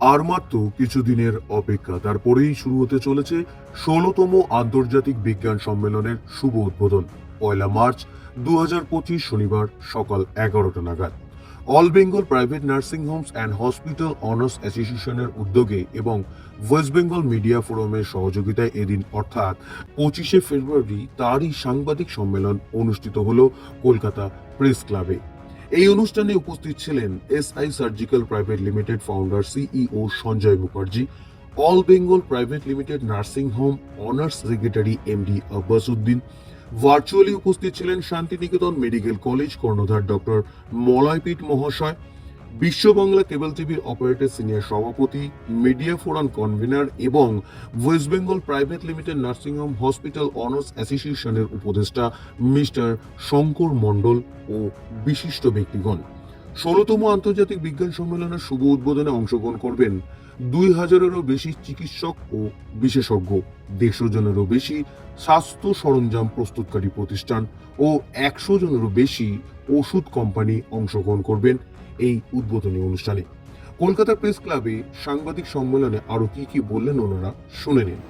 আর মাত্র কিছুদিনের অপেক্ষা। তারপরেই শুরু হতে চলেছে ষোলোতম আন্তর্জাতিক বিজ্ঞান সম্মেলনের শুভ উদ্বোধন, পয়লা মার্চ দু হাজার পঁচিশ শনিবার সকাল এগারোটা নাগাদ। All Bengal private nursing homes and hospital owners অ্যাসোসিয়েশনের উদ্যোগে এবং ওয়েস্ট বেঙ্গল মিডিয়া ফোরামের সহযোগিতায় এদিন, অর্থাৎ পঁচিশে ফেব্রুয়ারি, তারই সাংবাদিক সম্মেলন অনুষ্ঠিত হল কলকাতা প্রেস ক্লাবে। এই অনুষ্ঠানে উপস্থিত ছিলেন S I surgical private limited founder CEO Sanjay Mukherjee, all Bengal private limited nursing home owners secretary MD Abbas Uddin virtually উপস্থিত ছিলেন শান্তিনিকেতন মেডিকেল কলেজ কর্ণধার ডক্টর মলয়পীঠ মহাশয় বিশ্ব বাংলা কেবল টিভির অপারেটর সিনিয়র সভাপতি, মিডিয়া ফোরাম কনভেনার এবং west Bengal private limited nursing home hospital owners অ্যাসোসিয়েশনের উপদেষ্টা mister Shankar মণ্ডল ও বিশিষ্ট ব্যক্তিগণ। ষোলতম আন্তর্জাতিক বিজ্ঞান সম্মেলনের শুভ উদ্বোধনে অংশগ্রহণ করবেন দুই হাজারেরও বেশি চিকিৎসক ও বিশেষজ্ঞ দেড়শো জনেরও বেশি স্বাস্থ্য সরঞ্জাম প্রস্তুতকারী প্রতিষ্ঠান ও একশো জনেরও বেশি ওষুধ কোম্পানি অংশগ্রহণ করবেন এই উদ্বোধনী অনুষ্ঠানে। কলকাতা প্রেস ক্লাবে সাংবাদিক সম্মেলনে আরও কি কি বললেন ওনারা শুনে নিন।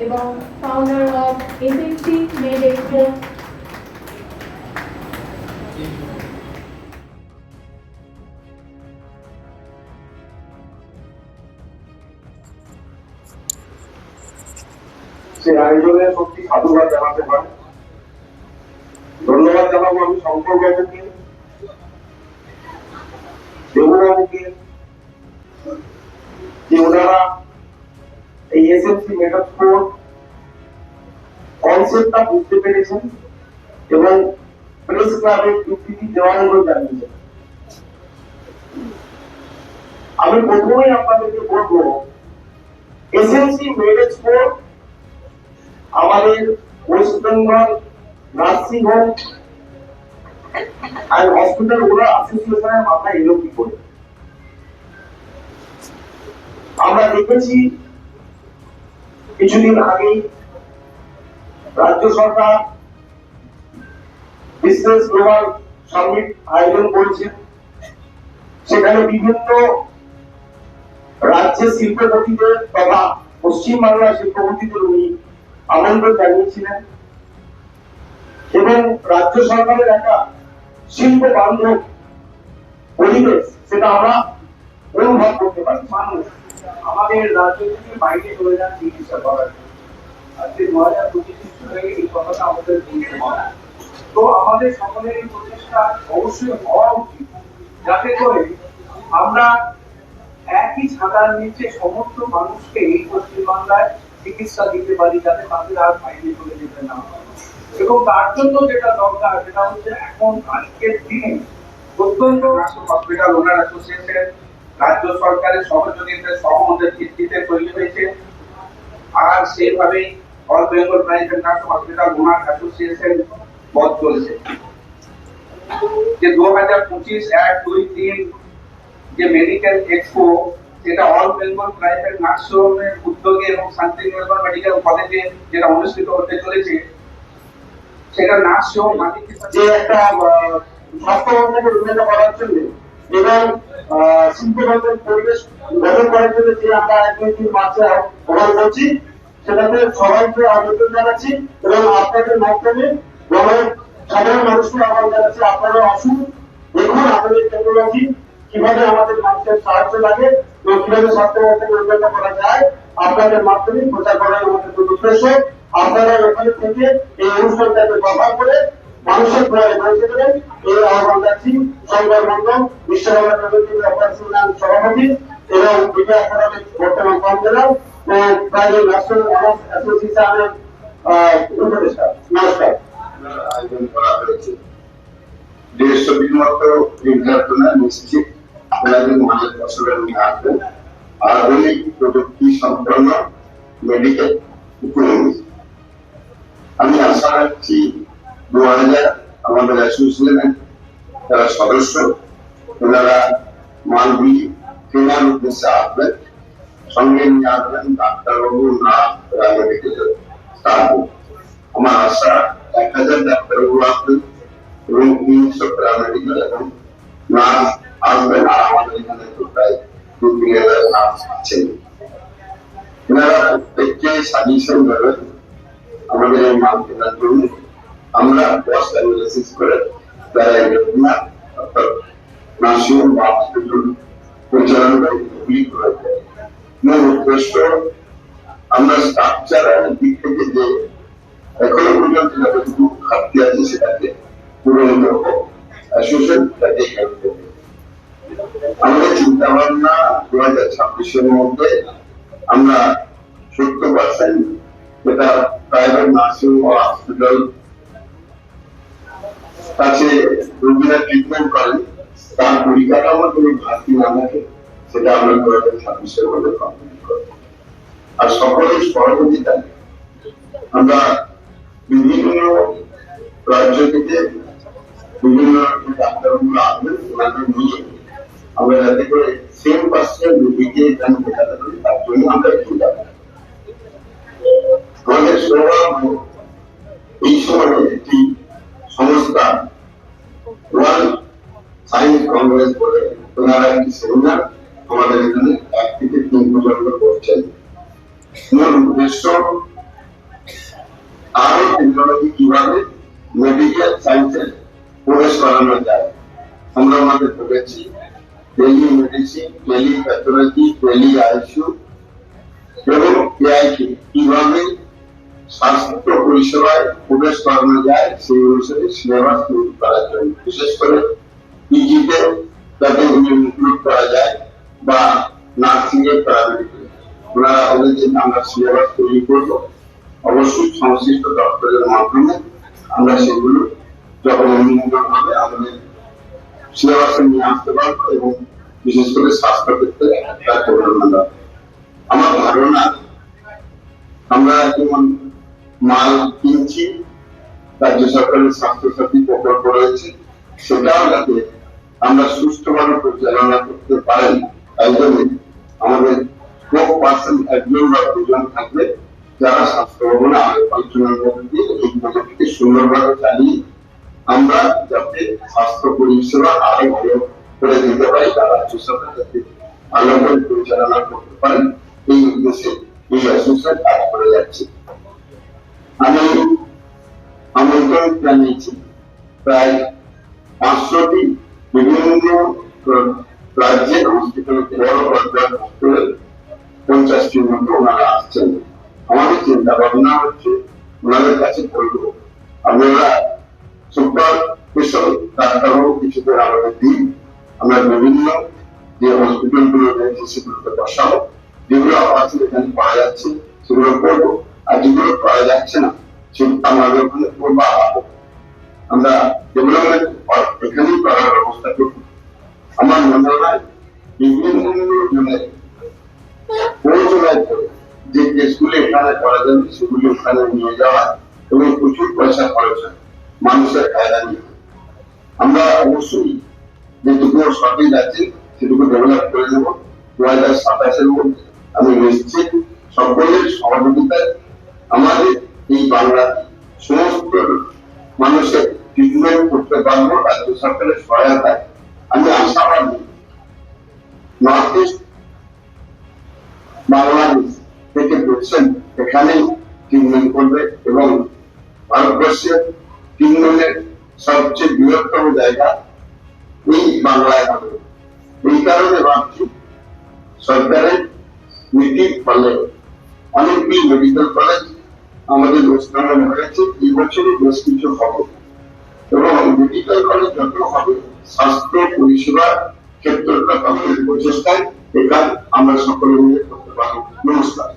এবং ফাউন্ডার অফ মেড সে আয়োজনে সত্যি সাধুবাদ জানাতে পারে। ধন্যবাদ জানাব আমি শঙ্কর বাবুকে দেববাবুকে, যে ওনারা এই এসএমসি ফোর কনসেপ্টটা বুঝতে পেরেছেন এবং প্রেস ক্লাবের দেওয়ার অনুরোধ জানিয়েছেন। আমি প্রথমেই আপনাদেরকে বলব এসএমসি মেড ফোর আমাদের ওয়েস্ট বেঙ্গল নার্সিং হোম আর হসপিটাল ওরা অ্যাসোসিয়েশনের মাথায় এলো কি করে? আমরা দেখেছি কিছুদিন আগে রাজ্য সরকার বিজনেস গ্লোবাল সামিট আয়োজন করেছে। সেখানে বিভিন্ন রাজ্যের শিল্পপতিদের তথা পশ্চিমবাংলার শিল্পপতিদের উনি আমন্ত্রণ জানিয়েছিলেন এবং রাজ্য সরকারের একটা শিল্প বান্ধব পরিবেশ সেটা আমরা অনুভব করতে পারি। মানুষ, আমাদের রাজ্য থেকে বাইরে চলে যান চিকিৎসা করার আজকে দু হাজার পঁচিশ সালে এই কথাটা আমাদের তো আমাদের সকলের এই প্রচেষ্টা অবশ্যই হওয়া উচিত। যাতে করে আমরা একই ছাতার নিচে সমস্ত মানুষকে এই পশ্চিমবাংলায় চিকিৎসা দিতে পারি যাতে তাদের আর বাইরে চলে যেতে না হয় এবং তার জন্য যেটা দরকার সেটা হচ্ছে এখন আজকের দিনে অত্যন্ত হসপিটাল ওনার অ্যাসোসিয়েশন রাজ্য সরকারের সহযোগিতায় সহমতের ভিত্তিতে তৈরি হয়েছে আর সেইভাবেই all Bengal private nurse hospital owner association পথ চলছে যে দু হাজার পঁচিশ এক দুই তিন যে মেডিকেল এক্সপো যেটা অল বেঙ্গল প্রাইভেট নার্সিংহোমের উদ্যোগে এবং শান্তিনিকেতন মেডিকেল কলেজে যেটা অনুষ্ঠিত হতে চলেছে, সেটা নার্সিংহোম মালিক যে একটা উন্নত করার জন্য এবং পরিবেশ গঠন করার জন্য যে আমরা করছি, সেটাতে সবাইকে জানাচ্ছি এবং আপনাদের মাধ্যমে সাধারণ মানুষকে আহ্বান জানাচ্ছি। আপনারা আসুন, দেখুন আমাদের টেকনোলজি কীভাবে আমাদের মানুষের সাহায্য লাগে এবং কীভাবে স্বাস্থ্য ব্যবস্থাকে উন্নত করা যায়, আপনাদের মাধ্যমে প্রচার করার আমাদের উদ্দেশ্য। আপনারা এখানে থেকে এই অনুষ্ঠানটাকে ব্যবহার করে মানুষের পৌঁছে দেবেন। এই আহ্বান সংবাদ মন্ডল অপারেশন সভাপতি এবং বর্তমান উপদেষ্টা। নমস্কার। দিন মতো নিশ্চিত ওনাদের মনের বছরের মধ্যে আসবেন আধুনিক প্রযুক্তি সম্পন্ন মেডিকেল ইকোনমি আমি আশা রাখছি দু হাজার আমাদের অ্যাসোসিয়েশনের যারা সদস্য ওনারা মানবী কেনার উদ্দেশ্যে আসবেন সঙ্গে নিয়ে আসবেন ডাক্তারবাবু নার্স মেডিকেল স্টাফ আমার আশা এক হাজার ডাক্তার চিকিৎসক প্যারামেডিক্যাল এবং নার্স আসবেন আর আমাদের এখানে তো প্রায় দু তিন হাজার নার্স আছেন এনারা প্রত্যেককে সাজেশন দেবেন আমাদের এই মাল কেনার জন্য। আমরা কস্ট অ্যানালিসিস করে তারা না অর্থাৎ নার্সিং বা হসপিটাল পরিচালনা এগুলি করে দেয় মূল উদ্দেশ্য, আমরা স্ট্রাকচার দিক থেকে যে এখনও পর্যন্ত যতটুকু ঘাটতি আছে সেটাকে পূরণ আমাদের দু হাজার ছাব্বিশের মধ্যে আমরা সত্তর পার্সেন্ট যেটা প্রাইভেট নার্সিং হসপিটাল কাছে রোগীরা ট্রিটমেন্ট করেন তার পরিকাঠামো কোনো ঘাটতি না থাকে সেটা আমরা দু হাজার ছাব্বিশের মধ্যে কমপ্লিট করব। আর সকলের আমরা বিভিন্ন রাজ্য থেকে বিভিন্ন ডাক্তারগুলো আসবেন, ওনাদের আমরা যাতে করে সেম পার্সেন্ট রোগীকে এখানে বোঝাতে পারি তার জন্য আমরা একটু যাব। আমাদের সৌভাগ্য এই সময় একটি সংস্থা ওয়ার্ল্ড সায়েন্স কংগ্রেস বলে ওনারা একটি সেমিনার আমাদের এখানে এক থেকে তিন পর্যন্ত করছেন। মূল উদ্দেশ্য আরও টেকনোলজি কীভাবে মেডিকেল সায়েন্সে প্রবেশ করানো যায়, আমরা আমাদের বলেছি। Tele medicine tele pathology tele ICU এবং এআইকে কীভাবে স্বাস্থ্য পরিষেবায় প্রবেশ করানো যায়, সেই অনুসারে সিলেবাস তৈরি করার জন্য বিশেষ করে পিজিতে যাতে ইনক্লুড করা যায় বা নার্সিং এর প্যারামেডিকেল ওনারা বলেছেন আমরা সিলেবাস তৈরি করব। অবশ্যই সংশ্লিষ্ট দপ্তরের মাধ্যমে আমরা সেগুলো যখন অনুমোদন হবে, আমাদের সিলেবাসে নিয়ে আসতে পারব এবং বিশেষ করে স্বাস্থ্য ক্ষেত্রে তার প্রবণতা আমার ধারণা, আমরা যেমন মাল কিনছি, রাজ্য সরকারের স্বাস্থ্যসাথী প্রকল্প রয়েছে, সেটাও যাতে আমরা সুষ্ঠুভাবে পরিচালনা করতে পারেন তাই জন্য আমাদের কোক পার্সেন্ট একজন বা দুজন থাকবে, যারা স্বাস্থ্য ভবনে আলোচনার মধ্যে এই প্রজেক্টকে সুন্দরভাবে চালিয়ে আমরা যাতে স্বাস্থ্য পরিষেবা আরও ভালো করে দিতে পারি, তারা রাজ্য যাতে ভালো পরিচালনা করতে পারেন এই উদ্দেশ্যে এই অ্যাসোসিয়েশন কাজ করে যাচ্ছে। আমি আমন্ত্রণ জানিয়েছি, প্রায় পাঁচশোটি বিভিন্ন রাজ্যের হসপিটাল বড় পর্যায়ের হসপিটাল পঞ্চাশটির মতো ওনারা আসছেন। আমাদের চিন্তা ভাবনা হচ্ছে, ওনাদের কাছে বলব, আপনারা সুপার আমরা বিভিন্ন যে হসপিটালগুলো রয়েছে এখানে পাওয়া যাচ্ছে, সেগুলো করব। আর যেগুলো পাওয়া যাচ্ছে না, সেগুলো আমাদের ওখানে করব। আমরা আমার বিভিন্ন সেগুলি ওখানে নিয়ে যাওয়া এবং প্রচুর পয়সা খরচ হয় মানুষের হয়রানি হয়। আমরা অবশ্যই যেটুকু সঠিক আছে, সেটুকু ডেভেলপ করে দেবো দু হাজার সাতাশের মধ্যে আমি নিশ্চিত সকলের সহযোগিতায় আমাদের এই বাংলা সমস্ত মানুষের ট্রিটমেন্ট করতে পারব, রাজ্য সরকারের সহায়তায়। আমি আশাবাদী নর্থ ইস্ট বাংলাদেশ থেকে বলছেন এখানে ট্রিটমেন্ট করবে এবং ভারতবর্ষের ট্রিটমেন্টের সবচেয়ে বৃহত্তম জায়গা এই বাংলায় হবে এই কারণে ভাবছি সরকারের নীতি ফলে অনেকগুলি মেডিকেল কলেজ আমাদের অনুষ্ঠান হয়েছে, এই বছরই বেশ কিছু হবে। এবং মেডিকেল কলেজ যত হবে, স্বাস্থ্য, পরিষেবা ক্ষেত্রটা তখন প্রচেষ্টায় কাজ আমরা সকলে মিলে করতে পারব। নমস্কার।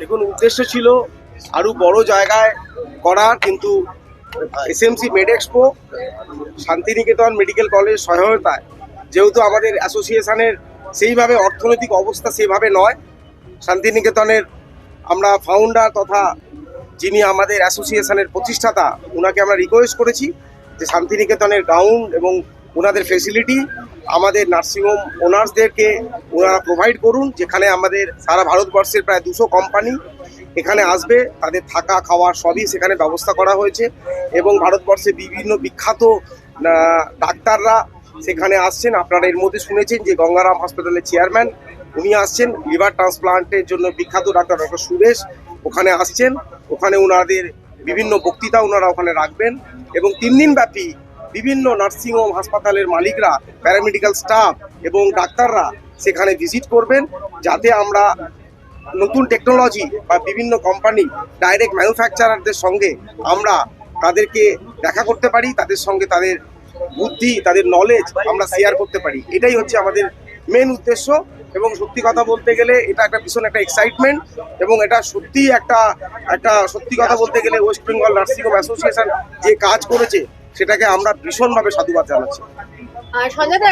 দেখুন, উদ্দেশ্য ছিল আরও বড় জায়গায় করার কিন্তু SMC med expo Santiniketan medical college সহায়তায়, যেহেতু আমাদের অ্যাসোসিয়েশনের সেইভাবে অর্থনৈতিক অবস্থা সেভাবে নয়, শান্তিনিকেতনের আমরা ফাউন্ডার তথা যিনি আমাদের অ্যাসোসিয়েশনের প্রতিষ্ঠাতা ওনাকে আমরা রিকোয়েস্ট করেছি যে শান্তিনিকেতনের গ্রাউন্ড এবং ওনাদের ফেসিলিটি আমাদের নার্সিংহোম ওনার্সদেরকে ওনারা প্রোভাইড করুন, যেখানে আমাদের সারা ভারতবর্ষের প্রায় দুশো কোম্পানি এখানে আসবে, তাদের থাকা, খাওয়া সবই সেখানে ব্যবস্থা করা হয়েছে এবং ভারতবর্ষে বিভিন্ন বিখ্যাত ডাক্তাররা সেখানে আসছেন। আপনারা এর মধ্যে শুনেছেন যে গঙ্গারাম হসপিটালের চেয়ারম্যান উনি আসছেন। লিভার ট্রান্সপ্লান্টের জন্য বিখ্যাত ডাক্তার ডক্টর সুরেশ ওখানে আসছেন। ওখানে ওনাদের বিভিন্ন বক্তৃতা ওনারা ওখানে রাখবেন এবং তিন দিন ব্যাপী বিভিন্ন নার্সিংহোম হাসপাতালের মালিকরা, প্যারামেডিক্যাল স্টাফ এবং ডাক্তাররা সেখানে ভিজিট করবেন যাতে আমরা নতুন টেকনোলজি বা বিভিন্ন কোম্পানি ডাইরেক্ট ম্যানুফ্যাকচারারদের সঙ্গে আমরা তাদেরকে দেখা করতে পারি, তাদের সঙ্গে তাদের বুদ্ধি, তাদের নলেজ আমরা শেয়ার করতে পারি। এটাই হচ্ছে আমাদের মেন উদ্দেশ্য এবং সত্যি কথা বলতে গেলে এটা একটা ভীষণ একটা এক্সাইটমেন্ট এবং এটা সত্যি একটা একটা সত্যি কথা বলতে গেলে west Bengal nursing home association যে কাজ করেছে সেটাকে আমরা ভীষণভাবে সাধুবাদ জানাচ্ছি। আর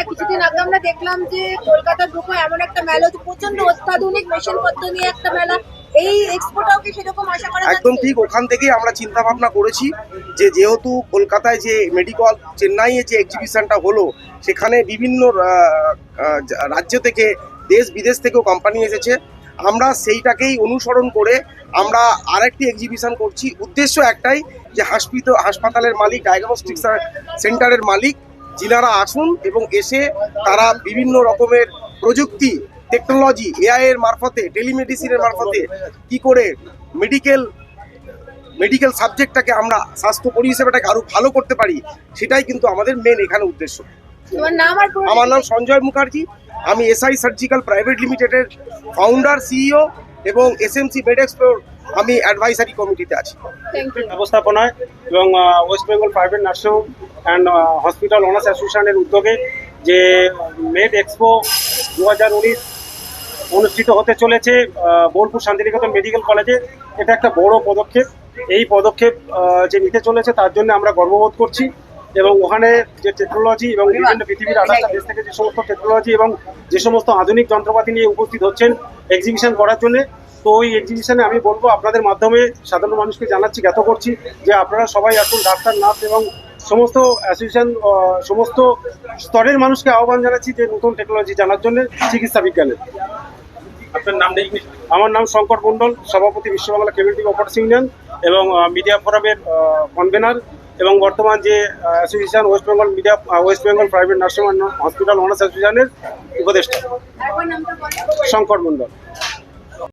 কিছুদিন আগে আমরা দেখলাম যে কলকাতার বুকে এমন একটা মেলা হচ্ছে প্রচণ্ড অত্যাধুনিক মেশিনপত্র নিয়ে একটা মেলা। এই এক্সপোটাও কি সেরকম আশা করা একদম ঠিক ওখান থেকেই আমরা চিন্তা ভাবনা করেছি যে যেহেতু কলকাতায় যে মেডিকেল চেন্নাইয়ে যে এক্সিবিশনটা হলো সেখানে বিভিন্ন রাজ্য থেকে দেশ বিদেশ থেকেও কোম্পানি এসেছে। আমরা সেইটাকেই অনুসরণ করে আমরা আরেকটি এক্সিবিশন করছি। উদ্দেশ্য একটাই যে হাসপিত হাসপাতালের মালিক ডায়াগনস্টিক সেন্টারের মালিক যিনারা আসুন এবং এসে তারা বিভিন্ন রকমের প্রযুক্তি টেকনোলজি এআই এর মারফতে টেলিমেডিসিনের মারফতে কি করে মেডিকেল মেডিকেল সাবজেক্টটাকে আমরা স্বাস্থ্য পরিষেবাটাকে আরও ভালো করতে পারি সেটাই কিন্তু আমাদের মেন এখানে উদ্দেশ্য। আমার নাম সঞ্জয় মুখার্জি। আমি এসআই সার্জিক্যাল প্রাইভেট লিমিটেডের ফাউন্ডার সিইও এবং এস এম এসএমসি মেডেক্সপোর আমি অ্যাডভাইসারি কমিটিতে আছি। ব্যবস্থাপনায় এবং west Bengal private nursing and hospital owners অ্যাসোসিয়েশনের উদ্যোগে যে মেড এক্সপো দু হাজার উনিশ অনুষ্ঠিত হতে চলেছে বোলপুর শান্তিনিকেতন মেডিকেল কলেজে এটা একটা বড় পদক্ষেপ। এই পদক্ষেপ যে নিতে চলেছে তার জন্য আমরা গর্ববোধ করছি এবং ওখানে যে টেকনোলজি এবং বিভিন্ন পৃথিবীর আঠাশটা দেশ থেকে যে সমস্ত টেকনোলজি এবং যে সমস্ত আধুনিক যন্ত্রপাতি নিয়ে উপস্থিত হচ্ছেন এক্সিবিশন করার জন্য তো ওই এক্সিবিশনে আমি বলব আপনাদের মাধ্যমে সাধারণ মানুষকে জানাচ্ছি জ্ঞাত করছি যে আপনারা সবাই এখন ডাক্তার নার্স এবং সমস্ত অ্যাসোসিয়েশন সমস্ত স্তরের মানুষকে আহ্বান জানাচ্ছি যে নতুন টেকনোলজি জানার জন্য চিকিৎসা বিজ্ঞানের। আপনার নামটা কি আমার নাম শঙ্কর মণ্ডল সভাপতি বিশ্ববাংলা কেবিনেটিভ অপারেটস ইউনিয়ন এবং মিডিয়া ফোরামের কনভেনার এবং বর্তমান যে association west Bengal media west Bengal private nursing hospital owners অ্যাসোসিয়েশনের উপদেষ্টা। শঙ্কর মণ্ডল।